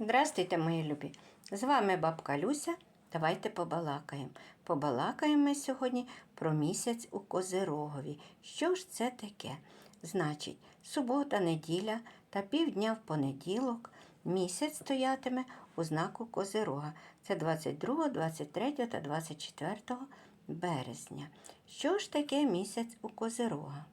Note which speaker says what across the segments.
Speaker 1: Здрастуйте, мої любі! З вами бабка Люся. Давайте побалакаємо. Побалакаємо сьогодні про місяць у Козирогові. Що ж це таке? Значить, субота, неділя та півдня в понеділок місяць стоятиме у знаку Козирога. Це 22, 23 та 24 березня. Що ж таке місяць у Козирога?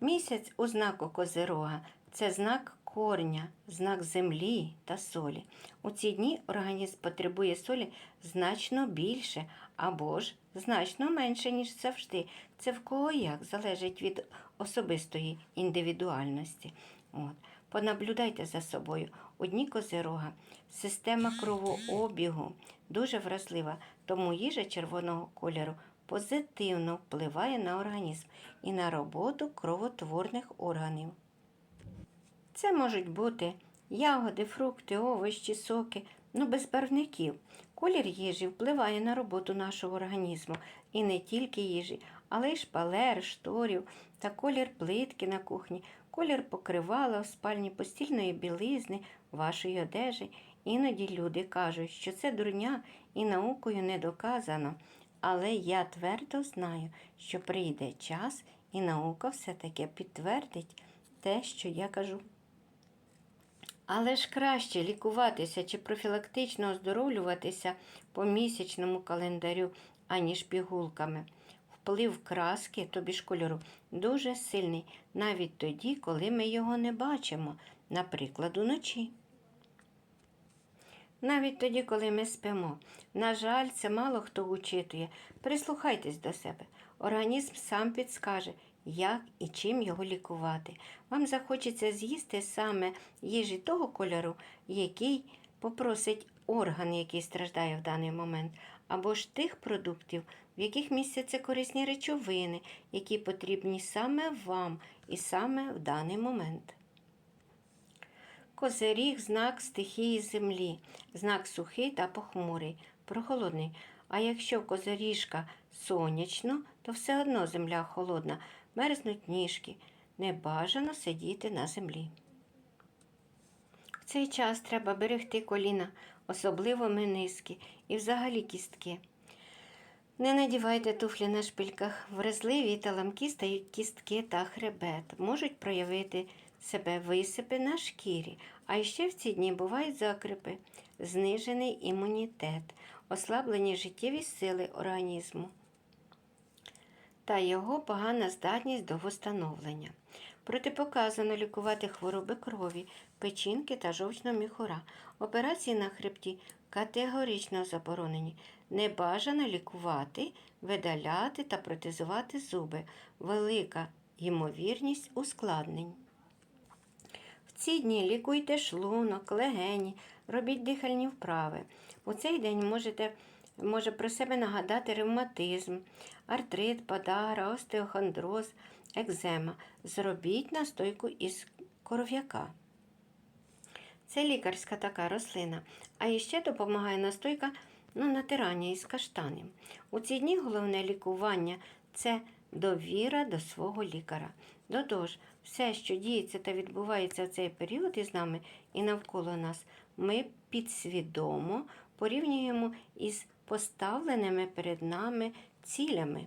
Speaker 1: Місяць у знаку Козирога це знак корня, знак землі та солі. У ці дні організм потребує солі значно більше або ж значно менше, ніж завжди. Це в кого як залежить від особистої індивідуальності. От. Понаблюдайте за собою. У дні козирога система кровообігу дуже вразлива, тому їжа червоного кольору позитивно впливає на організм і на роботу кровотворних органів. Це можуть бути ягоди, фрукти, овочі, соки, ну без барвників. Колір їжі впливає на роботу нашого організму і не тільки їжі, але й шпалер, шторів та колір плитки на кухні, колір покривала в спальні постільної білизни, вашої одежі. Іноді люди кажуть, що це дурня і наукою не доказано. Але я твердо знаю, що прийде час, і наука все-таки підтвердить те, що я кажу. Але ж краще лікуватися чи профілактично оздоровлюватися по місячному календарю, аніж пігулками. Вплив краски, тобі ж кольору, дуже сильний, навіть тоді, коли ми його не бачимо, наприклад, уночі. Навіть тоді, коли ми спимо. На жаль, це мало хто учитує. Прислухайтесь до себе. Організм сам підскаже, як і чим його лікувати. Вам захочеться з'їсти саме їжі того кольору, який попросить орган, який страждає в даний момент, або ж тих продуктів, в яких містяться корисні речовини, які потрібні саме вам і саме в даний момент. Козиріг знак стихії землі, знак сухий та похмурий, прохолодний. А якщо козиріжка сонячно, то все одно земля холодна, мерзнуть ніжки. Не бажано сидіти на землі. В цей час треба берегти коліна, особливо миниски і взагалі кістки. Не надівайте туфлі на шпильках. Вразливі та ламкі стають кістки та хребет, можуть проявити себе висипи на шкірі, а ще в ці дні бувають закрипи, знижений імунітет, ослаблені життєві сили організму та його погана здатність до восстановлення. Протипоказано лікувати хвороби крові, печінки та жовчного міхура. Операції на хребті категорично заборонені. Не бажано лікувати, видаляти та протезувати зуби. Велика ймовірність ускладнень. В ці дні лікуйте шлунок, легені, робіть дихальні вправи. У цей день можете може про себе нагадати ревматизм, артрит, подара, остеохондроз, екзема. Зробіть настойку із коров'яка. Це лікарська така рослина. А іще допомагає настойка ну, натирання із каштанів. У ці дні головне лікування це довіра до свого лікаря. До того ж, все, що діється та відбувається в цей період із нами і навколо нас, ми підсвідомо порівнюємо із поставленими перед нами цілями.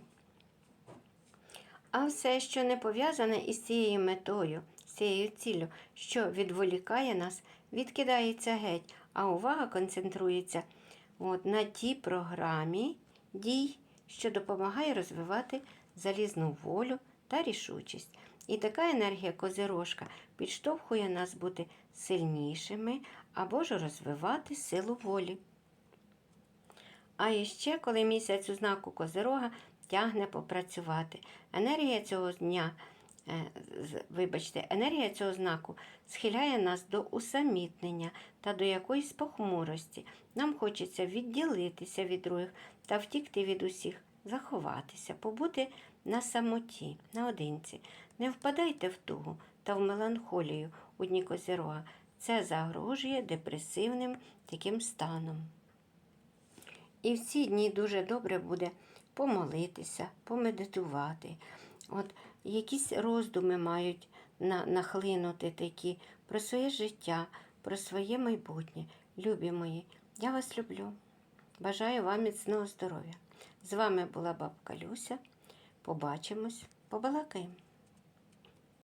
Speaker 1: А все, що не пов'язане із цією метою, з цією ціллю, що відволікає нас, відкидається геть, а увага концентрується от, на тій програмі дій, що допомагає розвивати залізну волю та рішучість. І така енергія козирожка підштовхує нас бути сильнішими або ж розвивати силу волі. А іще, коли місяць у знаку Козирога тягне попрацювати. Енергія цього дня, е, вибачте, енергія цього знаку схиляє нас до усамітнення та до якоїсь похмурості. Нам хочеться відділитися від других та втікти від усіх, заховатися, побути на самоті, наодинці. Не впадайте в тугу та в меланхолію у дні Козирога. Це загрожує депресивним таким станом. І в ці дні дуже добре буде помолитися, помедитувати. От Якісь роздуми мають на, нахлинути такі про своє життя, про своє майбутнє. Любі мої, я вас люблю. Бажаю вам міцного здоров'я. З вами була бабка Люся. Побачимось, побалакаємо.